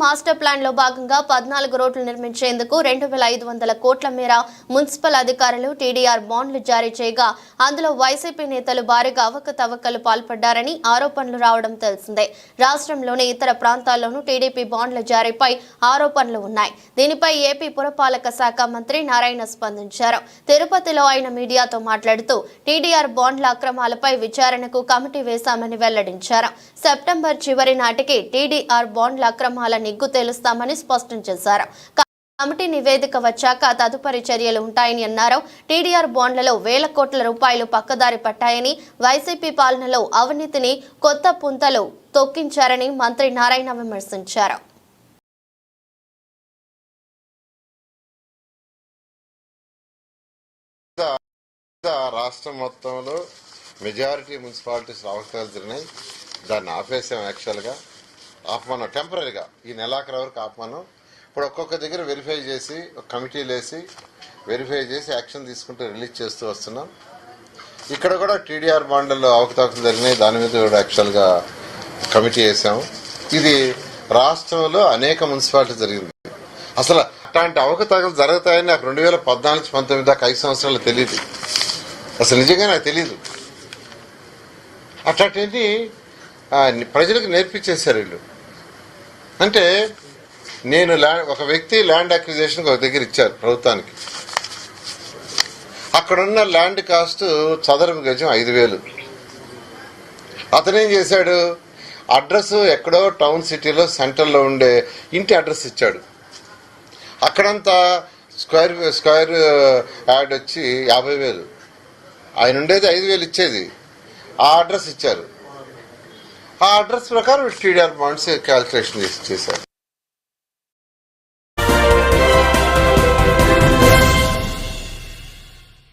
Master ప్లాన్లో భాగంగా పద్నాలుగు రోడ్లు నిర్మించేందుకు రెండు వేల ఐదు వందల కోట్ల మేర మున్సిపల్ అధికారులు టీడీఆర్ బాండ్లు జారీ చేయగా అందులో వైసీపీ నేతలు భారీగా అవకతవకలు పాల్పడ్డారని ఆరోపణలు రావడం తెలిసిందే. రాష్ట్రంలోని ఇతర ప్రాంతాల్లోనూ టీడీపీ బాండ్ల జారీపై ఆరోపణలు ఉన్నాయి. దీనిపై ఏపీ పురపాలక శాఖ మంత్రి నారాయణ స్పందించారు. తిరుపతిలో ఆయన మీడియాతో మాట్లాడుతూ టీడీఆర్ బాండ్ల అక్రమాలపై విచారణకు కమిటీ వేశామని వెల్లడించారు. సెప్టెంబర్ చివరి నాటికి టీడీఆర్ బాండ్ల అక్రమాలు నిగ్గు తేలుస్తామని స్పష్టం చేశారు. కమిటీ నివేదిక వచ్చాక తదుపరి చర్యలు ఉంటాయని అన్నారు. టీడీఆర్ బాండ్లలో వేల కోట్ల రూపాయలు పక్కదారి పట్టాయని వైసీపీ పాలనలో అవినీతిని కొత్త పుంతలు తొక్కించారని మంత్రి నారాయణ విమర్శించారు. రాష్ట్రం మొత్తంలో మెజారిటీ మున్సిపాలిటీస్ అవసరాలు జరిగినాయి దాన్ని ఆపేసాం యాక్చువల్గా ఆపమానం టెంపరీగా ఈ నెలాఖరు వరకు ఆపమానం ఇప్పుడు ఒక్కొక్క దగ్గర వెరిఫై చేసి ఒక కమిటీలు వేసి వెరిఫై చేసి యాక్షన్ తీసుకుంటూ రిలీజ్ చేస్తూ వస్తున్నాం. ఇక్కడ కూడా టీడీఆర్ బాండ్లలో అవకతవకలు జరిగినాయి. దాని మీద కూడా యాక్చువల్గా కమిటీ వేసాము ఇది రాష్ట్రంలో అనేక మున్సిపాలిటీ జరిగింది. అసలు అట్లాంటి అవకతవకలు జరుగుతాయని నాకు రెండు వేల పద్నాలుగు పంతొమ్మిది దాకా ఐదు సంవత్సరాలు తెలియదు. అసలు నిజంగా నాకు తెలియదు అట్లాంటివి ప్రజలకు నేర్పించేశారు వీళ్ళు. అంటే నేను ల్యాండ్ ఒక వ్యక్తి ల్యాండ్ అక్విజేషన్ ఒక దగ్గర ఇచ్చారు ప్రభుత్వానికి. అక్కడున్న ల్యాండ్ కాస్ట్ చదరపు గజం ఐదు వేలు. అతనేం చేశాడు? అడ్రస్ ఎక్కడో టౌన్ సిటీలో సెంటర్లో ఉండే ఇంటి అడ్రస్ ఇచ్చాడు. అక్కడంతా స్క్వేర్ స్క్వేర్ యాడ్ వచ్చి యాభై వేలు. ఆయన ఉండేది ఐదు వేలు ఇచ్చేది. ఆ అడ్రస్ ఇచ్చారు. ఆ అడ్రస్ ప్రకారం టీడీఆర్ బాండ్స్ క్యాల్కులేషన్ చేసి చేశారు.